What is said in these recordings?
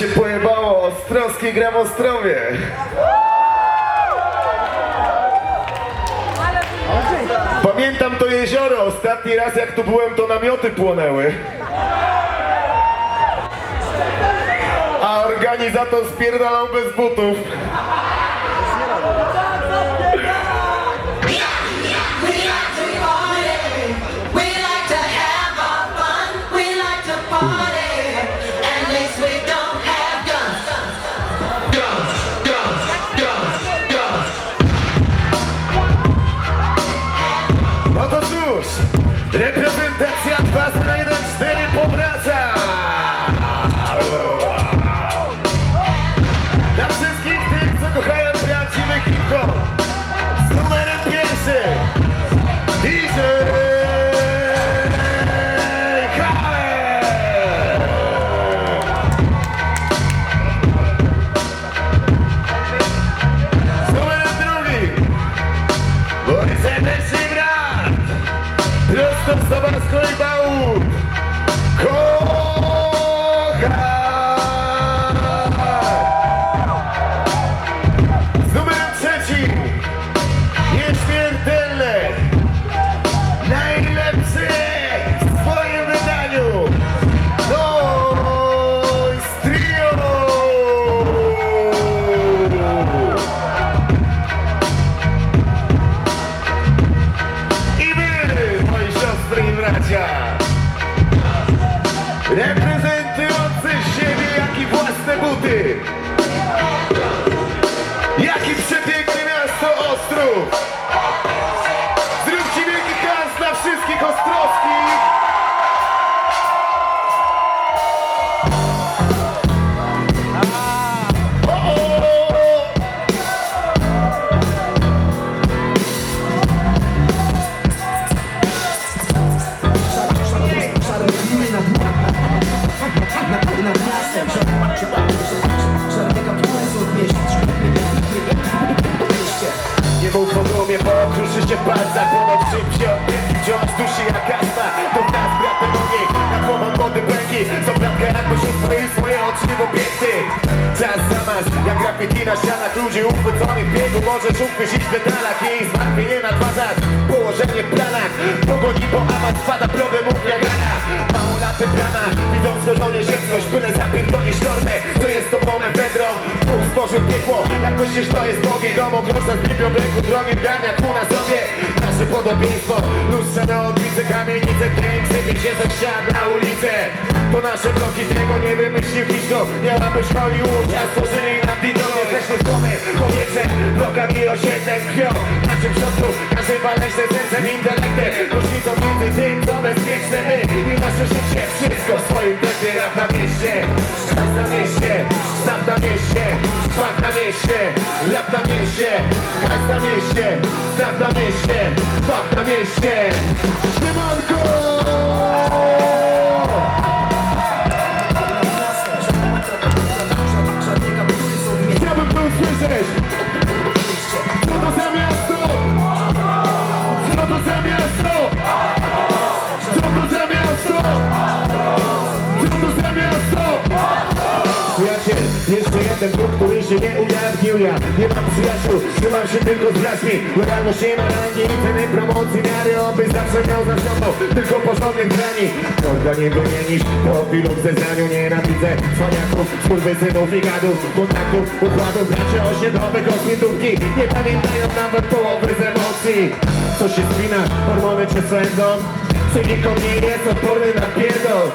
się pojebało, Ostrowski gra w Ostrowie. Pamiętam to jezioro, ostatni raz jak tu byłem to namioty płonęły. A organizator spierdalał bez butów. That's it. Curry back. Reprezentujący siebie, jak i własne buty, Nie mów o gromie, bo kruszy się w palcach Ponoć szybciej wciąż duszy jak astma To w nas bratem ogień, na głową młody pęki Co bratkę jakby się swoje oczy w obiekty. Czas zamaz, jak graffiti na ścianach. Ludzi uchwyconych w biegu Możesz uchwycić w detalach. Jej zmartwienie na twarzach Położenie w planach. Pogoni po amat spada problem Grosza z biblią w ręku Drogiem garnia ku na sobie Nasze podobieństwo Lustrzane odbice Kamienice Kręgsy Wiecie ze ścian na ulicę. To nasze bloki Tego nie wymyślił Hiszko Miałabyś Hollywood Ja stworzyli nam Dino Jesteśmy w domy Kobiece Blokami osiedlem krwią. Naszym środku Każdy waleczne sercem intelektem Różnicą między tym co bezpieczne my. I nasze życie Wszystko w swoim tempie Rap na mieście. Czas na mieście na mieście. na mieście Rap na mieście Czas na mieście Staw na mieście Szpak na mieście Jeszcze jeden druk, który się nie ujawnił. Ja Nie mam przyjaciół, trzymam się tylko z braćmi. Lojalność nie ma rangi, ceny promocji Miary oby zawsze miał za sobą. Tylko porządnych grani. Morda nie wymienisz, profilu w zeznaniu Nienawidzę cwaniaków, skurwysynów i gadów Kontaktów, układów, bracie osiedlowych Ośmietówki nie pamiętają nawet połowy z emocji. Co się spina, hormony cię swędzą Psychiką nie jest odporny na pierdol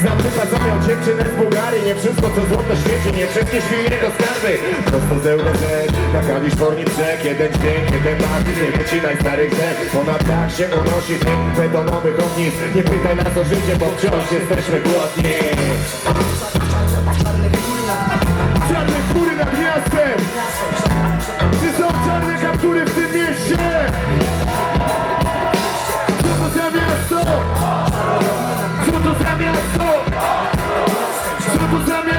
Znam miał dziewczynę z Bułgarii. Nie wszystko co złoto świeci, nie wszystkie świły jego skarby. Prosto z EURZ, na Kalifornii brzeg. Jeden dźwięk, jeden bar, nie wycinaj starych drzew Ponad dach się unosi dym betonowych ognisk. Nie pytaj nas o życie, bo wciąż jesteśmy głodni. Czarne chmury nad miastem. Czy są czarne kaptury w tym mieście? come